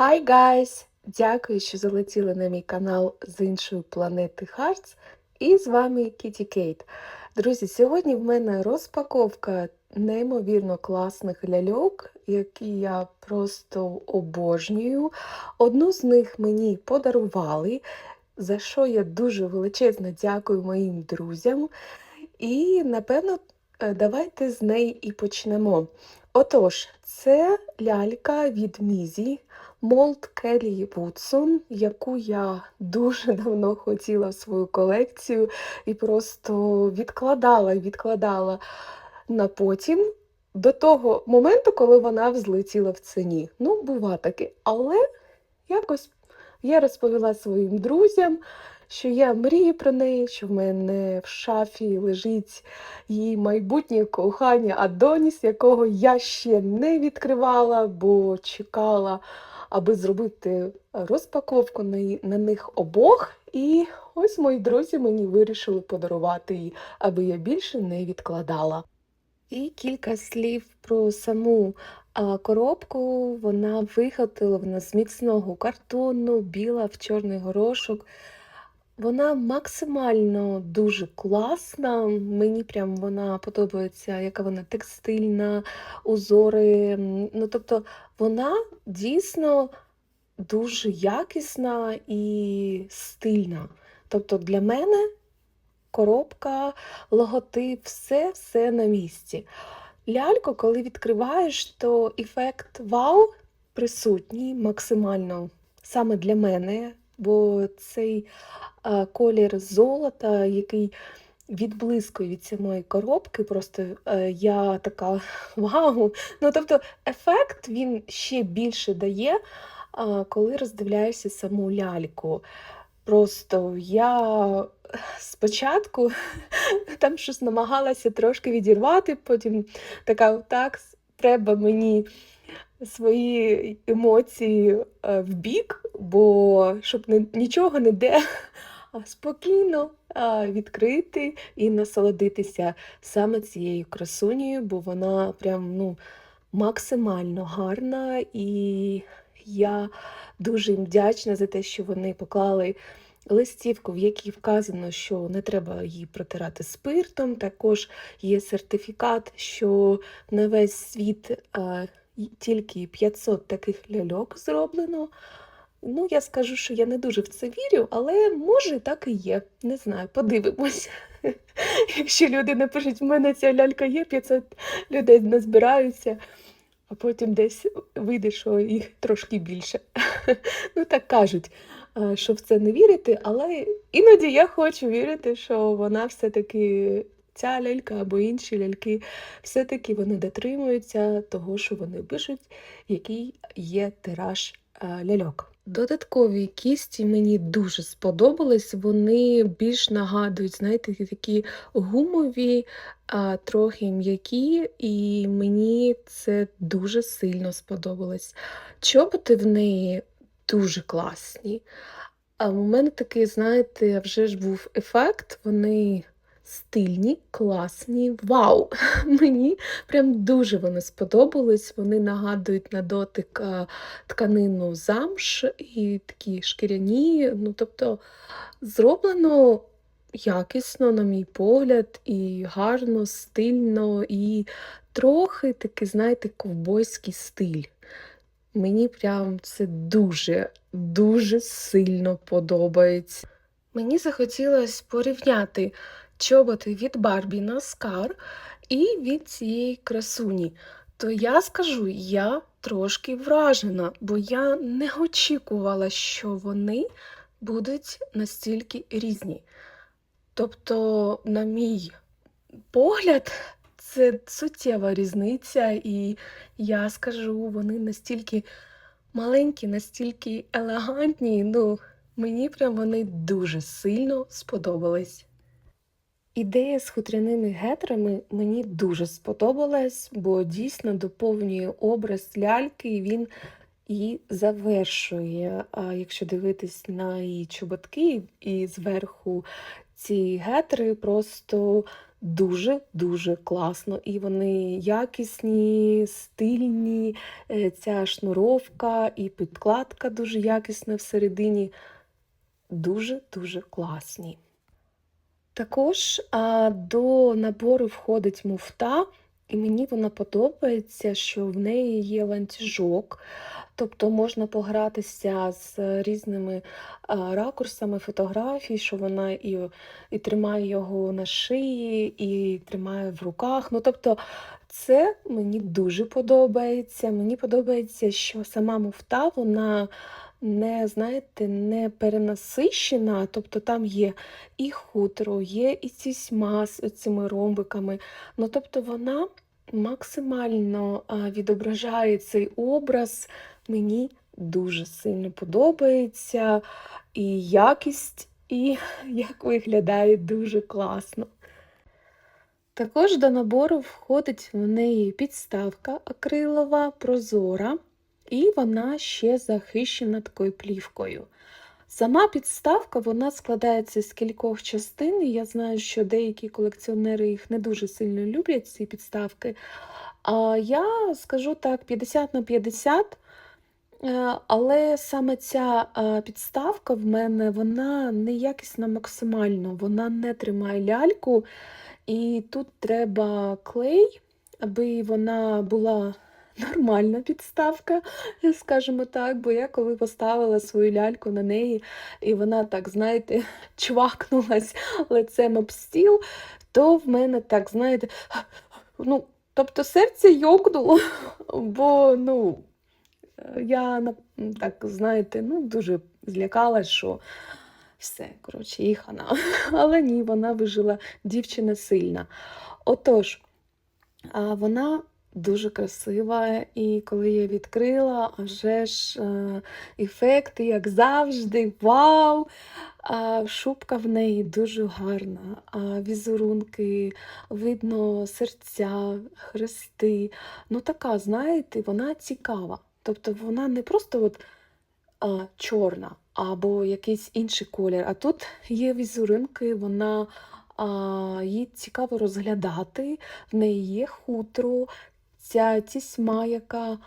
Hi guys! Дякую, що залетіли на мій канал з іншої планети Hearts. І з вами Кіті Кейт. Друзі, сьогодні в мене розпаковка неймовірно класних ляльок, які я просто обожнюю. Одну з них мені подарували, за що я дуже величезно дякую моїм друзям. І, напевно, е, давайте з неї і почнемо. Отож, це лялька від Мізі. Молд Келлі Вудсон, яку я дуже давно хотіла в свою колекцію і просто відкладала відкладала на потім до того моменту, коли вона взлетіла в ціні. Ну, бува таки. Але якось я розповіла своїм друзям, що я мрію про неї, що в мене в шафі лежить її майбутнє кохання Адоніс, якого я ще не відкривала, бо чекала аби зробити розпаковку на, них обох. І ось мої друзі мені вирішили подарувати її, аби я більше не відкладала. І кілька слів про саму коробку. Вона виготовлена з міцного картону, біла в чорний горошок. Вона максимально дуже класна. Мені прям вона подобається, яка вона текстильна, узори. Ну, тобто вона дійсно дуже якісна і стильна. Тобто для мене коробка, логотип, все все на місці. Ляльку, коли відкриваєш, то ефект вау присутній максимально саме для мене, бо цей колір золота, який відблискує від самої коробки, просто е, я така вау. Ну, тобто, ефект він ще більше дає, коли роздивляєшся саму ляльку. Просто я спочатку там щось намагалася трошки відірвати, потім така, так, треба мені свої емоції е, в бік, бо щоб не, нічого не де, а спокійно відкрити і насолодитися саме цією красунею, бо вона прям ну, максимально гарна, і я дуже їм вдячна за те, що вони поклали листівку, в якій вказано, що не треба її протирати спиртом. Також є сертифікат, що на весь світ й- тільки 500 таких ляльок зроблено. Ну, я скажу, що я не дуже в це вірю, але може так і є. Не знаю, подивимось. Якщо люди напишуть, в мене ця лялька є, 500 людей назбираються, а потім десь вийде, що їх трошки більше. Ну, так кажуть, е, що в це не вірити, але іноді я хочу вірити, що вона все-таки. Ця лялька або інші ляльки, все-таки вони дотримуються того, що вони пишуть, який є тираж е, ляльок. Додаткові кісті мені дуже сподобались. Вони більш нагадують, знаєте, такі гумові, а, трохи м'які, і мені це дуже сильно сподобалось. Чоботи в неї дуже класні. А у мене такий, знаєте, вже ж був ефект. Вони стильні, класні. Вау! Мені прям дуже вони сподобались. Вони нагадують на дотик тканину замш і такі шкіряні. Ну, тобто зроблено якісно, на мій погляд, і гарно, стильно, і трохи такий, знаєте, ковбойський стиль. Мені прям це дуже, дуже сильно подобається. Мені захотілося порівняти чоботи від Барбі на Скар і від цієї красуні. То я скажу, я трошки вражена, бо я не очікувала, що вони будуть настільки різні. Тобто, на мій погляд, це суттєва різниця, і я скажу, вони настільки маленькі, настільки елегантні. Ну, мені прям вони дуже сильно сподобались. Ідея з хутряними гетрами мені дуже сподобалась, бо дійсно доповнює образ ляльки, і він її завершує. А якщо дивитись на її чоботки і зверху ці гетри просто дуже-дуже класно. І вони якісні, стильні, е, ця шнуровка і підкладка дуже якісна всередині. Дуже-дуже класні. Також а, до набору входить муфта, і мені вона подобається, що в неї є ланцюжок, тобто можна погратися з різними а, ракурсами фотографій, що вона і, і тримає його на шиї, і тримає в руках. Ну, тобто, це мені дуже подобається. Мені подобається, що сама муфта, вона не, знаєте, не перенасищена, тобто там є і хутро, є і цісьма з цими ромбиками. Ну, тобто вона максимально відображає цей образ. Мені дуже сильно подобається і якість, і як виглядає дуже класно. Також до набору входить в неї підставка акрилова, прозора, і вона ще захищена такою плівкою. Сама підставка вона складається з кількох частин. Я знаю, що деякі колекціонери їх не дуже сильно люблять, ці підставки. А я скажу так, 50 на 50. Е, Але саме ця е, підставка в мене вона неякісна максимально, вона не тримає ляльку. І тут треба клей, аби вона була нормальна підставка, скажімо так. Бо я коли поставила свою ляльку на неї, і вона так, знаєте, чвакнулась лицем об стіл, то в мене так, знаєте, ну, тобто серце йокнуло, бо, ну, я так, знаєте, ну, дуже злякалась, що все, коротше, їй хана. Але ні, вона вижила дівчина сильна. Отож, вона дуже красива, і коли я відкрила, а вже ж е, ефекти, як завжди, вау! А шубка в неї дуже гарна, а візерунки, видно серця, хрести. Ну, така, знаєте, вона цікава. Тобто вона не просто от, а, чорна або якийсь інший колір, а тут є візерунки, вона її цікаво розглядати, в неї є хутро, ця тісьма, яка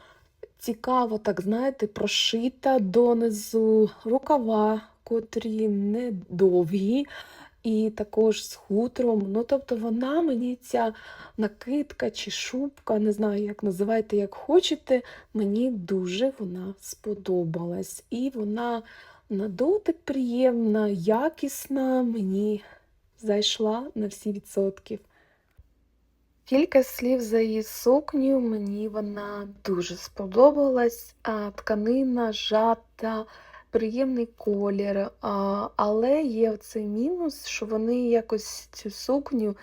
цікаво, так знаєте, прошита донизу, рукава, котрі не довгі, і також з хутром. Ну, тобто вона мені ця накидка чи шубка, не знаю, як називайте, як хочете, мені дуже вона сподобалась. І вона на дотик приємна, якісна, мені зайшла на всі відсотків. Кілька слів за її сукню, мені вона дуже сподобалась. Тканина жата, приємний колір, але є цей мінус, що вони якось цю сукню,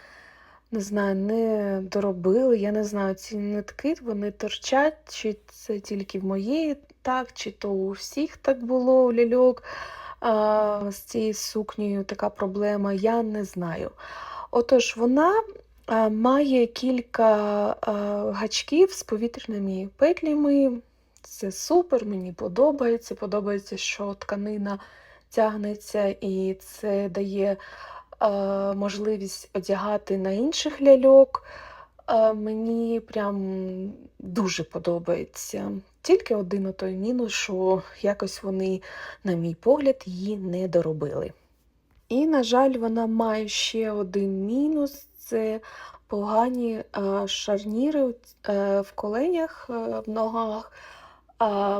не знаю, не доробили. Я не знаю, ці нитки вони торчать, чи це тільки в моєї так, чи то у всіх так було у ляльок. З цією сукнею така проблема, я не знаю. Отож, вона має кілька гачків з повітряними петлями. Це супер, мені подобається. Подобається, що тканина тягнеться, і це дає можливість одягати на інших ляльок. Мені прям дуже подобається. Тільки один отой мінус, що якось вони, на мій погляд, її не доробили. І, на жаль, вона має ще один мінус це погані е, шарніри е, в коленях, е, в ногах.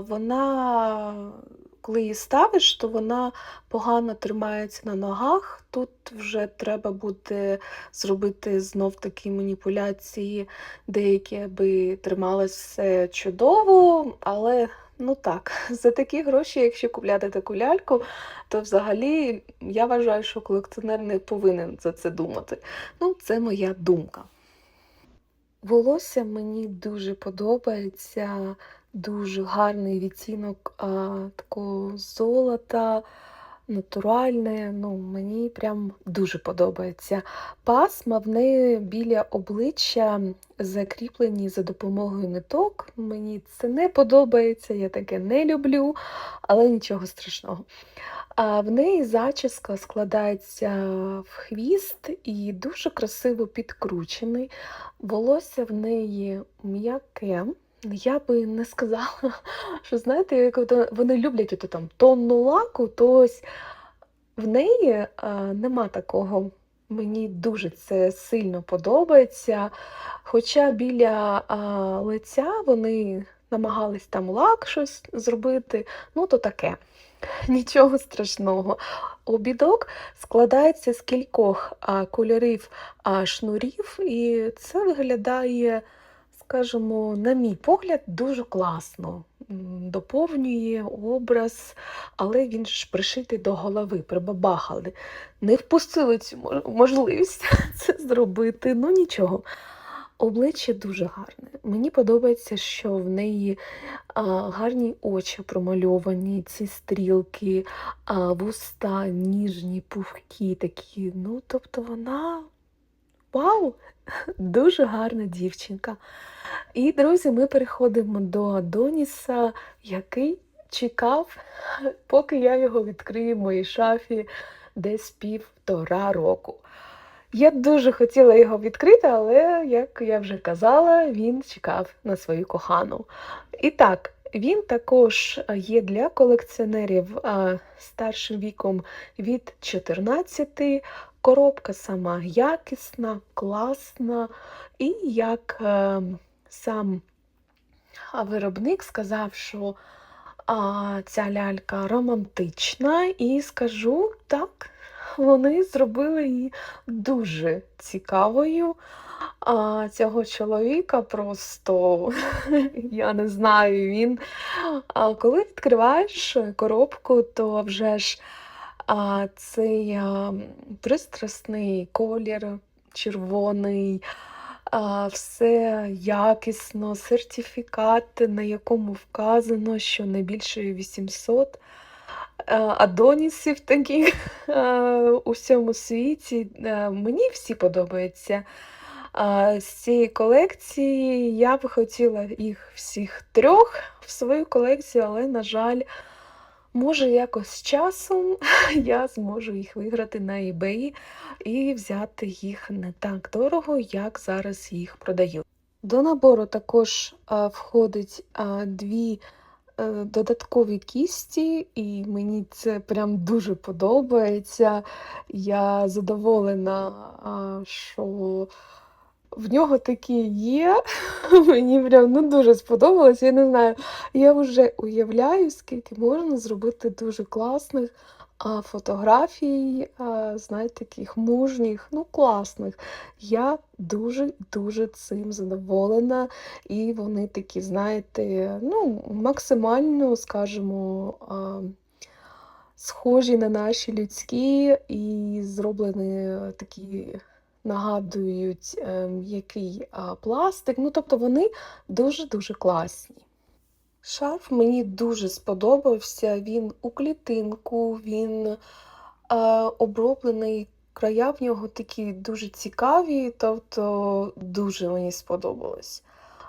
Вона, коли її ставиш, то вона погано тримається на ногах. Тут вже треба буде зробити знов такі маніпуляції, деякі, аби трималось все чудово, але ну так, за такі гроші, якщо купляти таку ляльку, то взагалі я вважаю, що колекціонер не повинен за це думати. Ну, це моя думка. Волосся мені дуже подобається, дуже гарний відтінок а, такого золота, натуральне. Ну, мені прям дуже подобається. Пасма в неї біля обличчя закріплені за допомогою ниток. Мені це не подобається, я таке не люблю, але нічого страшного. А в неї зачіска складається в хвіст і дуже красиво підкручений. Волосся в неї м'яке. Я би не сказала, що знаєте, як вони люблять ото там тонну лаку, то ось в неї а, нема такого. Мені дуже це сильно подобається. Хоча біля а, лиця вони намагались там лак щось зробити, ну то таке. Нічого страшного. Обідок складається з кількох кольорів шнурів, і це виглядає, скажімо, на мій погляд, дуже класно. Доповнює образ, але він ж пришитий до голови, прибабахали. Не впустили цю можливість це зробити. Ну нічого. Обличчя дуже гарне. Мені подобається, що в неї а, гарні очі промальовані, ці стрілки, а, вуста ніжні, пухкі такі. Ну, тобто вона вау! Дуже гарна дівчинка. І, друзі, ми переходимо до Адоніса, який чекав, поки я його відкрию в моїй шафі десь півтора року. Я дуже хотіла його відкрити, але, як я вже казала, він чекав на свою кохану. І так, він також є для колекціонерів старшим віком від 14. Коробка сама якісна, класна. І як е, сам виробник сказав, що а, ця лялька романтична, і скажу так, вони зробили її дуже цікавою. А цього чоловіка просто я не знаю, він. А коли відкриваєш коробку, то вже ж а, цей пристрасний колір, червоний, все якісно, сертифікат, на якому вказано, що не більше 800 е, адонісів таких е, у всьому світі. Е, Мені всі подобаються. З цієї колекції я би хотіла їх всіх трьох в свою колекцію, але, на жаль, може, якось з часом я зможу їх виграти на eBay і взяти їх не так дорого, як зараз їх продають. До набору також входить дві е, додаткові кісті, і мені це прям дуже подобається. Я задоволена, що в нього такі є. Мені прям ну, дуже сподобалось. Я не знаю, я вже уявляю, скільки можна зробити дуже класних а, фотографій, а, знаєте, таких мужніх, ну класних. Я дуже-дуже цим задоволена. І вони такі, знаєте, ну, максимально, скажімо, а, схожі на наші людські і зроблені такі. Нагадують е, м'який а, пластик. Ну, тобто вони дуже-дуже класні. Шарф мені дуже сподобався. Він у клітинку, він е, оброблений, края в нього такі дуже цікаві, тобто дуже мені сподобалось.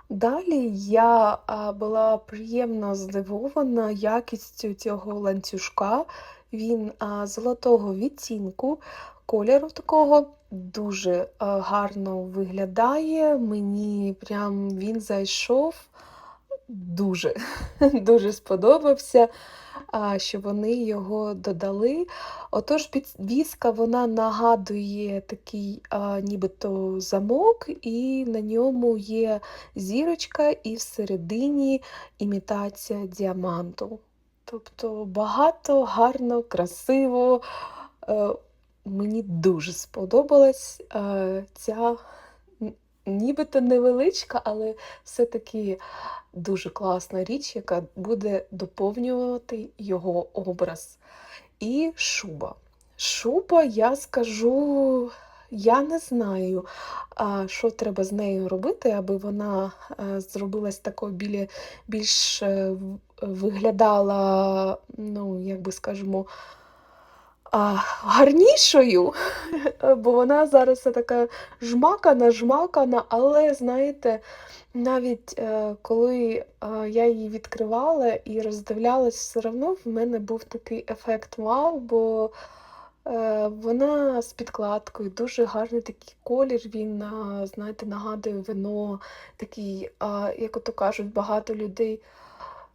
Далі я була приємно здивована якістю цього ланцюжка. Він золотого відтінку, кольору такого дуже гарно виглядає. Мені прям він зайшов дуже, дуже сподобався, що вони його додали. Отож, підвіска вона нагадує такий нібито замок, і на ньому є зірочка, і всередині імітація діаманту. Тобто багато, гарно, красиво. Мені дуже сподобалась е, ця нібито невеличка, але все-таки дуже класна річ, яка буде доповнювати його образ. І шуба. Шуба, я скажу, я не знаю, що треба з нею робити, аби вона е, зробилась такою білі, більш е, виглядала, ну, як би скажемо, гарнішою, бо вона зараз така жмакана, жмакана, але знаєте, навіть е, коли е, я її відкривала і роздивлялась, все одно в мене був такий ефект вау, бо е, вона з підкладкою, дуже гарний такий колір, він, знаєте, нагадує вино, такий, як ото кажуть, багато людей.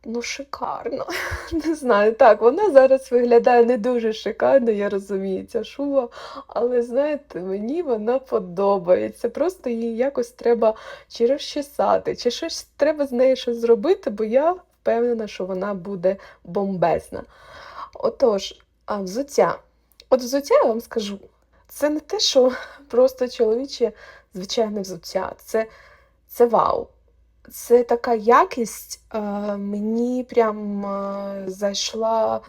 Ну, шикарно. Не знаю, так, вона зараз виглядає не дуже шикарно, я розумію, ця шуба, але знаєте, мені вона подобається. Просто її якось треба чи розчесати, чи щось треба з нею щось зробити, бо я впевнена, що вона буде бомбезна. Отож, а взуття. От взуття я вам скажу, це не те, що просто чоловіче звичайне взуття. Це, це вау. Це така якість, е, мені прям е, зайшла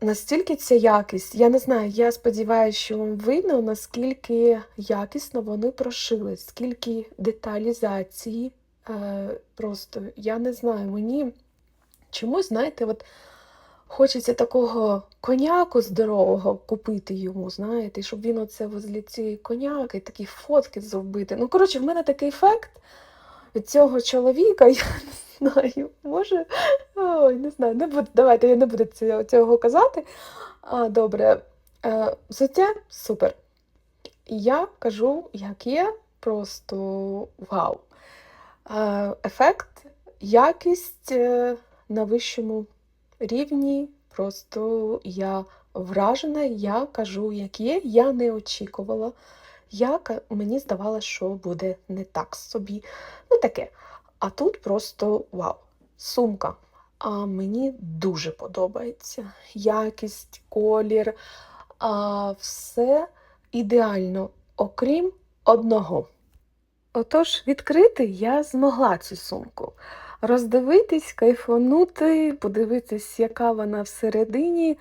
настільки ця якість. Я не знаю, я сподіваюся, що вам видно, наскільки якісно вони прошили, скільки деталізації. Е, просто я не знаю, мені чомусь, знаєте, от хочеться такого коняку здорового купити йому, знаєте, щоб він оце возле цієї коняки, такі фотки зробити. Ну, коротше, в мене такий ефект цього чоловіка, я не знаю, може, ой, не знаю, не буду, давайте я не буду цього, казати. А, добре, е, взуття супер. Я кажу, як є, просто вау. Е, ефект, якість е, на вищому рівні. Просто я вражена, я кажу, як є, я не очікувала. Я, мені здавалося, що буде не так собі. Ну таке. А тут просто вау. Сумка. А мені дуже подобається. Якість, колір, а, все ідеально, окрім одного. Отож, відкрити я змогла цю сумку. Роздивитись, кайфанути, подивитись, яка вона всередині.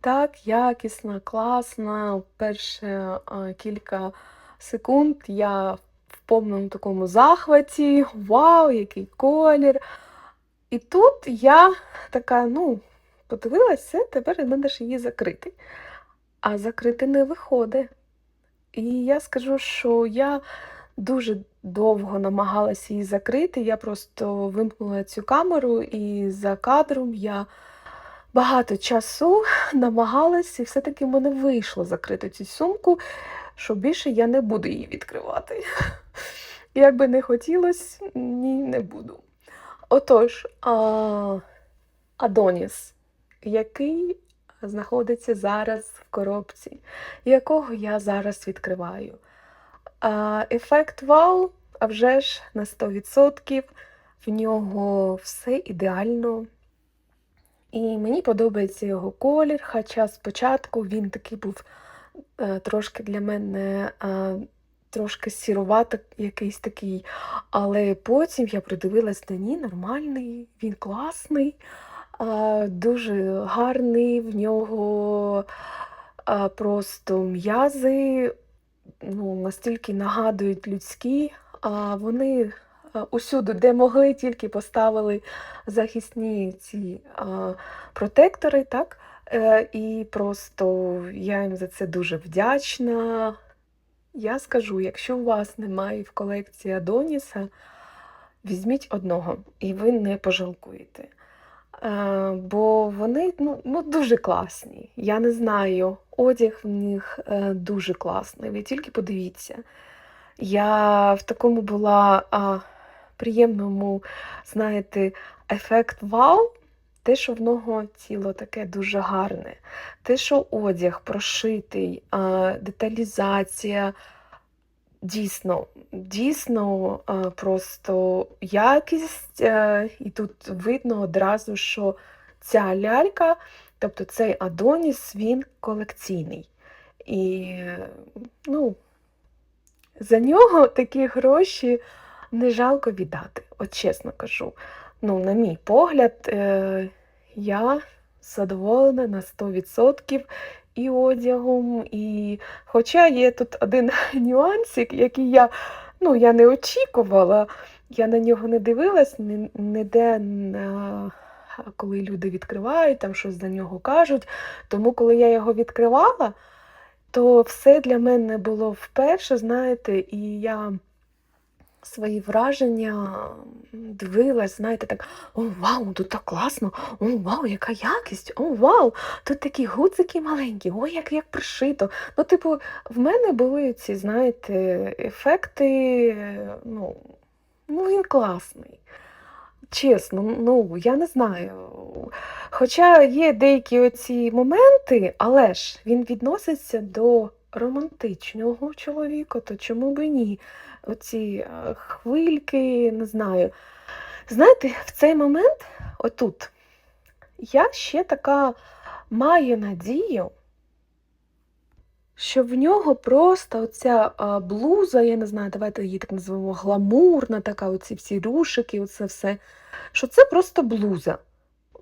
Так, якісна, класна. Перші а, кілька секунд я в повному такому захваті. Вау, який колір! І тут я така, ну, подивилася, тепер треба ж її закрити. А закрити не виходить. І я скажу, що я дуже довго намагалася її закрити. Я просто вимкнула цю камеру, і за кадром я багато часу намагалась, і все-таки в мене вийшло закрити цю сумку, що більше я не буду її відкривати. Як би не хотілося, ні, не буду. Отож, а, Адоніс, який знаходиться зараз в коробці, якого я зараз відкриваю. А, ефект вау, а вже ж на 100%. В нього все ідеально. І мені подобається його колір, хоча спочатку він такий був трошки для мене е, трошки сірувато якийсь такий. Але потім я придивилась на ні, нормальний, він класний, е, дуже гарний, в нього е, просто м'язи ну, настільки нагадують людські, а вони е, усюди, де могли, тільки поставили захисні ці протектори, так? Е, і просто я їм за це дуже вдячна. Я скажу, якщо у вас немає в колекції Адоніса, візьміть одного, і ви не пожалкуєте. Е, бо вони ну, ну, дуже класні. Я не знаю, одяг в них е, дуже класний. Ви тільки подивіться. Я в такому була а, приємному, знаєте, ефект вау. Те, що в нього тіло таке дуже гарне, те, що одяг прошитий, деталізація. Дійсно, дійсно, просто якість, е, і тут видно одразу, що ця лялька, тобто цей Адоніс, він колекційний. І, ну, за нього такі гроші не жалко віддати, от чесно кажу. Ну, на мій погляд, е, я задоволена на 100% і одягом, і хоча є тут один нюансик, який я, ну, я не очікувала, я на нього не дивилась, ні- ніде на коли люди відкривають, там щось за нього кажуть. Тому, коли я його відкривала, то все для мене було вперше, знаєте, і я свої враження дивилась, знаєте, так: о, вау, тут так класно! О, вау, яка якість! О, вау! Тут такі гудзики маленькі, ой, як, як пришито. Ну, типу, в мене були ці, знаєте, ефекти, ну, ну він класний. Чесно, ну я не знаю. Хоча є деякі оці моменти, але ж він відноситься до романтичного чоловіка, то чому би ні? Оці е, хвильки, не знаю. Знаєте, в цей момент, отут, я ще така маю надію, що в нього просто оця а, блуза, я не знаю, давайте її так назвемо, гламурна, така, оці всі рушики, оце все, що це просто блуза.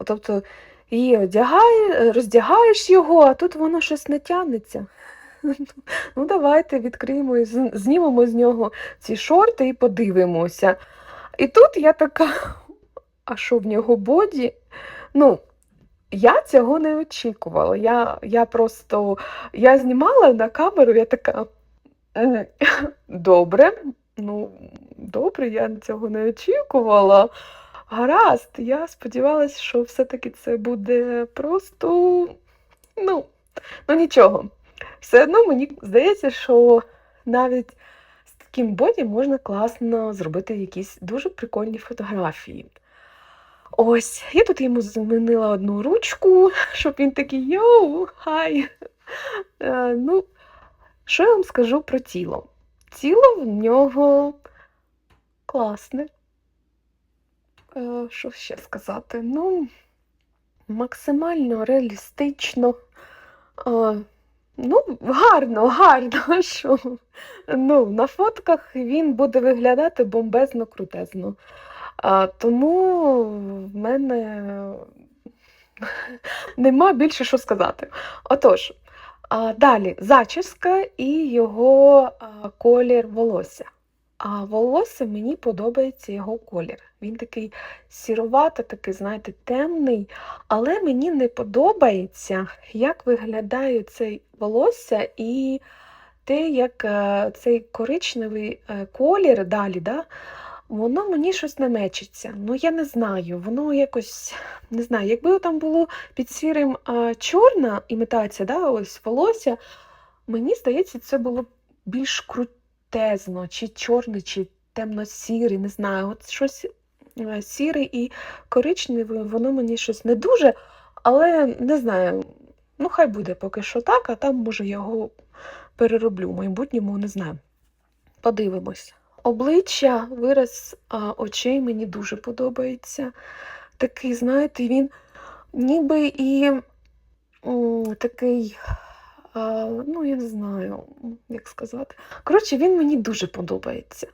Тобто її одягає, роздягаєш його, а тут воно щось не тягнеться. Ну, давайте відкриємо і знімемо з нього ці шорти і подивимося. І тут я така, а що в нього боді? Ну, я цього не очікувала. Я, я просто я знімала на камеру, я така. Добре, ну, добре, я цього не очікувала. Гаразд, я сподівалася, що все-таки це буде просто, ну, ну нічого. Все одно мені здається, що навіть з таким боді можна класно зробити якісь дуже прикольні фотографії. Ось, я тут йому змінила одну ручку, щоб він такий йоу, хай. Е, ну, що я вам скажу про тіло? Тіло в нього класне. Е, що ще сказати? Ну, максимально реалістично. Е, ну, гарно, гарно. Що? Ну, на фотках він буде виглядати бомбезно крутезно. А, тому в мене нема більше що сказати. Отож, а, далі зачіска і його а, колір волосся. А волосся мені подобається його колір. Він такий сіровато, такий, знаєте, темний, але мені не подобається, як виглядає цей волосся і те, як е, цей коричневий е, колір далі, да, воно мені щось не мечиться. Ну, я не знаю, воно якось, не знаю, якби там було під сірим чорна імітація, да, ось волосся, мені здається, це було б більш крутезно, чи чорний, чи темно-сірий, не знаю. От щось е, сірий і коричневий, воно мені щось не дуже, але не знаю. Ну, хай буде поки що так, а там, може, я його перероблю в майбутньому, не знаю. Подивимось. Обличчя, вираз а, очей мені дуже подобається. Такий, знаєте, він ніби і м, такий, ну, я не знаю, як сказати. Коротше, він мені дуже подобається.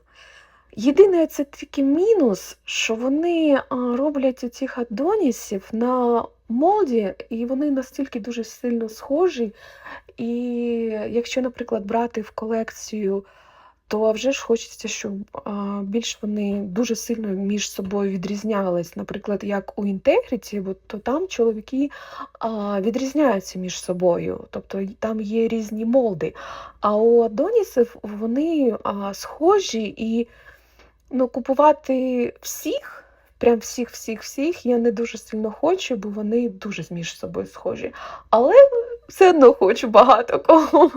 Єдине, це тільки мінус, що вони роблять роблять цих адонісів на моді, і вони настільки дуже сильно схожі. І якщо, наприклад, брати в колекцію, то вже ж хочеться, щоб більш вони дуже сильно між собою відрізнялись. Наприклад, як у бо то там чоловіки відрізняються між собою, тобто там є різні молди. А у Адонісів вони схожі і ну, купувати всіх, прям всіх, всіх, всіх, я не дуже сильно хочу, бо вони дуже між собою схожі. Але все одно хочу багато кого.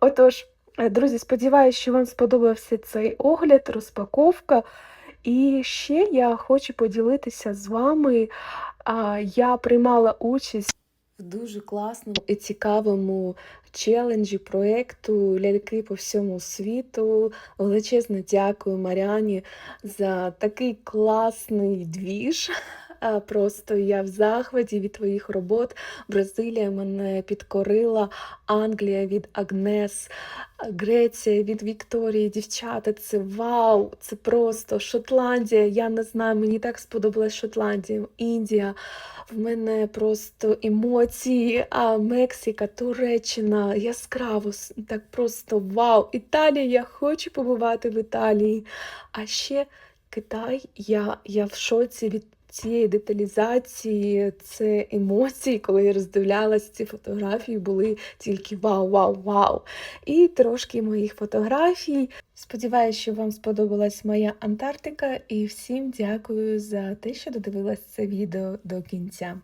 Отож, друзі, сподіваюся, що вам сподобався цей огляд, розпаковка. І ще я хочу поділитися з вами. Я приймала участь в дуже класному і цікавому челенджі проєкту Ляльки по всьому світу. Величезне дякую Маріані за такий класний двіж. Просто я в захваті від твоїх робот. Бразилія мене підкорила, Англія від Агнес, Греція від Вікторії. Дівчата, це вау! Це просто Шотландія. Я не знаю, мені так сподобалась Шотландія, Індія. В мене просто емоції, а Мексика, Туреччина, яскраво, так просто вау! Італія, я хочу побувати в Італії. А ще Китай, я, я в шоці від цієї деталізації, це емоції, коли я роздивлялась ці фотографії, були тільки вау, вау, вау. І трошки моїх фотографій. Сподіваюсь, що вам сподобалась моя Антарктика, і всім дякую за те, що додивилась це відео до кінця.